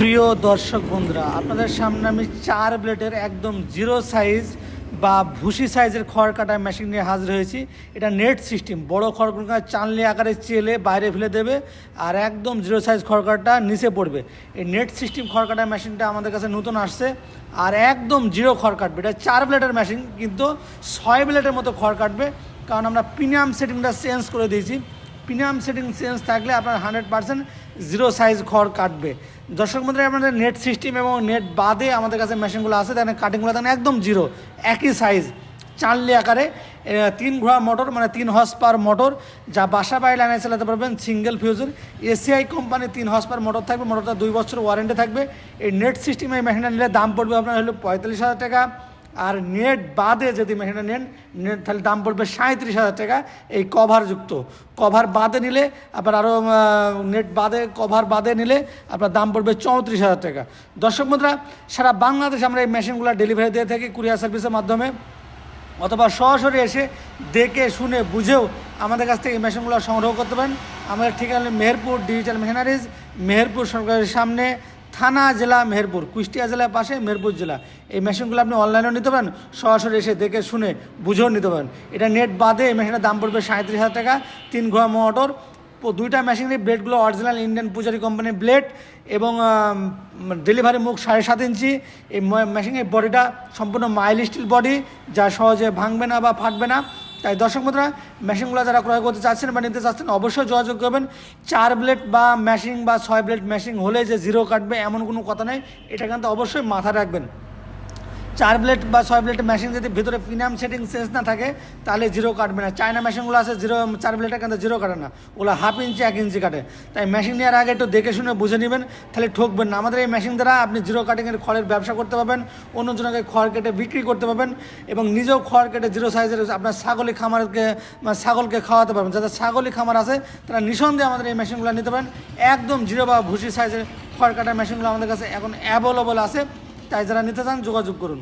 প্রিয় দর্শক বন্ধুরা, আপনাদের সামনে আমি চার ব্লেডের একদম জিরো সাইজ বা ভুসি সাইজের খড় কাটা মেশিন নিয়ে হাজির হয়েছি। এটা নেট সিস্টেম বড় খড়গুলো চানলি আকারে চেলে বাইরে ফেলে দেবে আর একদম জিরো সাইজ খড় কাটা নিচে পড়বে। এই নেট সিস্টেম খড় কাটা মেশিনটা আমাদের কাছে নতুন আসছে আর একদম জিরো খড় কাটবে। এটা চার ব্লেডের মেশিন কিন্তু ছয় ব্লেডের মতো খড় কাটবে। কারণ আমরা প্রিমিয়াম সেটিংটা চেঞ্জ করে দিয়েছি। প্রিমিয়াম সেটিং চেঞ্জ থাকলে আপনার হান্ড্রেড পার্সেন্ট জিরো সাইজ খড় কাটবে। দর্শক বন্ধুরা আপনাদের নেট সিস্টেম এবং নেট বাদে আমাদের কাছে মেশিনগুলো আছে তাহলে কাটিংগুলো দেখেন একদম জিরো একই সাইজ চানলি আকারে তিন ঘোড়া মোটর মানে তিন হর্স পার মোটর যা বাসা বাড়ি লাইনে চালাতে পারবেন সিঙ্গেল ফিউজের এসিআই কোম্পানির তিন হর্স পার মোটর থাকবে মোটরটা দুই বছর ওয়ারেন্টি থাকবে, এই নেট সিস্টেমে এই মেশিনটা নিলে দাম পড়বে আপনার হলো পঁয়তাল্লিশ হাজার টাকা আর নেট বাদে যদি মেশিনটা নেন, নেট তাহলে দাম পড়বে সাঁত্রিশ হাজার টাকা, এই কভারযুক্ত কভার বাদে নিলে আপনার আরও নেট বাদে কভার বাদে নিলে আপনার দাম পড়বে চৌত্রিশ হাজার টাকা। দর্শক বন্ধুরা, সারা বাংলাদেশ আমরা এই মেশিনগুলো ডেলিভারি দিয়ে থাকি কুরিয়ার সার্ভিসের মাধ্যমে। অথবা সরাসরি এসে দেখে, শুনে, বুঝেও আমাদের কাছ থেকে এই মেশিনগুলো সংগ্রহ করতে পারেন। আমাদের ঠিকানা মেহেরপুর ডিজিটাল মেশিনারিজ মেহেরপুর সরকারের সামনে থানা জেলা মেহেরপুর, কুষ্টিয়া জেলার পাশে মেহেরপুর জেলা। এই মেশিনগুলো আপনি অনলাইনেও নিতে পারেন, সরাসরি এসে দেখে শুনে বুঝেও নিতে পারেন। এটা নেট বাদে এই মেশিনের দাম পড়বে সাঁত্রিশ হাজার টাকা, তিন ঘোড়া মোটর। দুইটা মেশিনের ব্লেডগুলো অরিজিনাল ইন্ডিয়ান পূজারি কোম্পানির ব্লেড এবং ডেলিভারি মুখ সাড়ে সাত ইঞ্চি। এই মেশিনের বডিটা সম্পূর্ণ মাইল স্টিল বডি, যা সহজে ভাঙবে না বা ফাটবে না। তাই দর্শক বন্ধুরা মেশিনগুলো যারা ক্রয় করতে চাচ্ছেন বা নিতে চাচ্ছেন, অবশ্যই যোগাযোগ করবেন। চার ব্লেড বা মেশিন বা ছয় ব্লেড মেশিন হলে যে জিরো কাটবে, এমন কোনো কথা নেই। এটা কিন্তু অবশ্যই মাথায় রাখবেন। চার ব্লেড বা ছয় ব্লেড মেশিন যদি ভিতরে প্রিমিয়াম সেটিং সেন্স না থাকে, তাহলে জিরো কাটবে না। চায়না মেশিনগুলো আছে জিরো চার ব্লেডের কিন্তু জিরো কাটে না। ওগুলো হাফ ইঞ্চি এক ইঞ্চি কাটে। তাই মেশিন নেওয়ার আগে একটু দেখে শুনে বুঝে নেবেন, তাহলে ঠকবেন না। আমাদের এই মেশিন দ্বারা আপনি জিরো কাটিংয়ের খড়ের ব্যবসা করতে পারবেন অন্যজনকে খড় কেটে বিক্রি করতে পারবেন, এবং নিজেও খড় কেটে জিরো সাইজের আপনার ছাগলি খামারকে ছাগলকে খাওয়াতে পারবেন। যাদের ছাগলি খামার আছে, তারা নিঃসন্দেহে আমাদের এই মেশিনগুলো নিতে পারেন। একদম জিরো বা ভুসি সাইজের খড় কাটার মেশিনগুলো আমাদের কাছে এখন অ্যাভেলেবল আছে। তাই যারা নিতে চান, যোগাযোগ করুন।